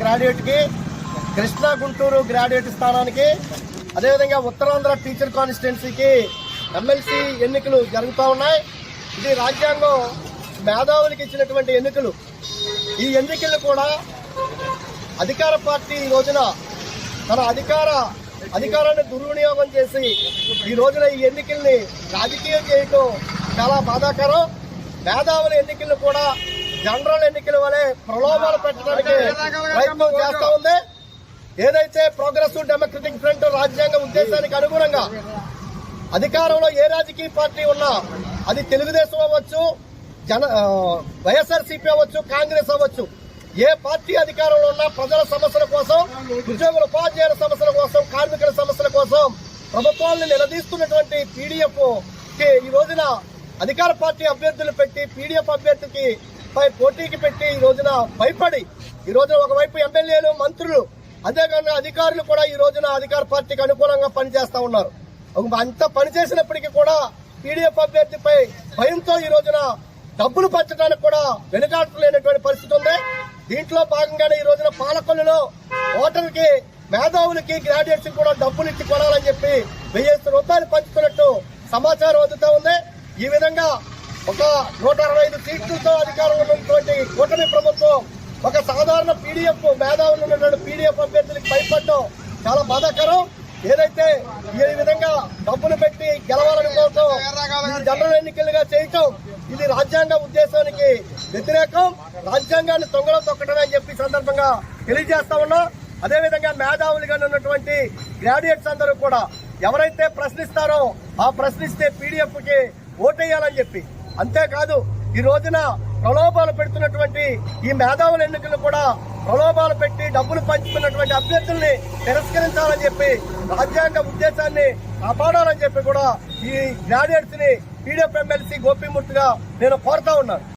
గ్రాడ్యుయేట్కి Krishna Guntur graduate స్థానానికి అదేవిధంగా Uttarandhra teacher కాన్స్టిట్యున్సీకి ఎమ్మెల్సీ ఎన్నికలు జరుగుతూ ఉన్నాయి. ఇది రాజ్యాంగం మేధావులకు ఇచ్చినటువంటి ఎన్నికలు. ఈ ఎన్నికలు కూడా అధికార పార్టీ ఈ రోజున తన అధికార అధికారాన్ని దుర్వినియోగం చేసి ఈ రోజున ఈ ఎన్నికల్ని రాజకీయం చేయటం చాలా బాధాకరం. మేధావుల ఎన్నికలు కూడా జనరల్ ఎన్నికల వలె ప్రలోభాలు పెట్టడానికి ప్రయత్నం చేస్తా ఉంది. ఏదైతే ప్రోగ్రెసివ్ డెమోక్రటిక్ ఫ్రంట్ రాజ్యాంగ ఉద్దేశానికి అనుగుణంగా అధికారంలో ఏ రాజకీయ పార్టీ ఉన్నా అది తెలుగుదేశం అవ్వచ్చు జన వైఎస్ఆర్సీపీ అవ్వచ్చు కాంగ్రెస్ అవ్వచ్చు ఏ పార్టీ అధికారంలో ఉన్నా ప్రజల సమస్యల కోసం ఉద్యోగుల ఉపాధ్యాయుల సమస్యల కోసం కార్మికుల సమస్యల కోసం ప్రభుత్వాలను నిలదీస్తున్నటువంటి పీడీఎఫ్ ఈ రోజున అధికార పార్టీ అభ్యర్థులు పెట్టి పీడీఎఫ్ అభ్యర్థికి పై పోటీకి పెట్టి ఈ రోజున భయపడి ఈ రోజున ఒకవైపు ఎమ్మెల్యేలు మంత్రులు అంతేకాకుండా అధికారులు కూడా ఈ రోజున అధికార పార్టీకి అనుకూలంగా పనిచేస్తా ఉన్నారు. అంత పనిచేసినప్పటికీ కూడా పీడీఎఫ్ అభ్యర్థిపై భయంతో ఈ రోజున డబ్బులు పంచడానికి కూడా వెనుకాడలేనటువంటి పరిస్థితి ఉంది. దీంట్లో భాగంగానే ఈ రోజున పాలకొల్లులో ఓటర్కి మేధావులకి గ్రాడ్యుయేట్స్ కూడా డబ్బులు ఇచ్చి కొనాలని చెప్పి వెయ్యి రూపాయలు పంచుతున్నట్టు సమాచారం అందుతా ఉంది. ఈ విధంగా ఒక నూట అరవై ఐదు సీట్లతో అధికారం ఉన్నటువంటి కూటమి ప్రభుత్వం ఒక సాధారణ పీడీఎఫ్ మేధావులు ఉన్నటువంటి పీడీఎఫ్ అభ్యర్థులకు భయపడటం చాలా బాధాకరం. ఏదైతే ఈ విధంగా డబ్బులు పెట్టి గెలవాలనుకోవటం కోసం జనరల్ ఎన్నికలుగా చేయటం ఇది రాజ్యాంగ ఉద్దేశానికి వ్యతిరేకం. రాజ్యాంగాన్ని తొంగలో తొక్కడం అని చెప్పి సందర్భంగా తెలియజేస్తా ఉన్నాం. అదేవిధంగా మేధావులుగా ఉన్నటువంటి గ్రాడ్యుయేట్స్ అందరూ కూడా ఎవరైతే ప్రశ్నిస్తారో ఆ ప్రశ్నిస్తే పీడిఎఫ్కి ఓటేయాలని చెప్పి అంతేకాదు ఈ రోజున ప్రలోభాలు పెడుతున్నటువంటి ఈ మేధావుల ఎన్నికలు కూడా ప్రలోభాలు పెట్టి డబ్బులు పంచుతున్నటువంటి అభ్యర్థుల్ని తిరస్కరించాలని చెప్పి రాజ్యాంగ ఉద్దేశాన్ని కాపాడాలని చెప్పి కూడా ఈ గ్రాడ్యుయేట్స్ని పీడిఎఫ్ ఎమ్మెల్సీ గోపిమూర్తిగా నేను కోరుతా ఉన్నాను.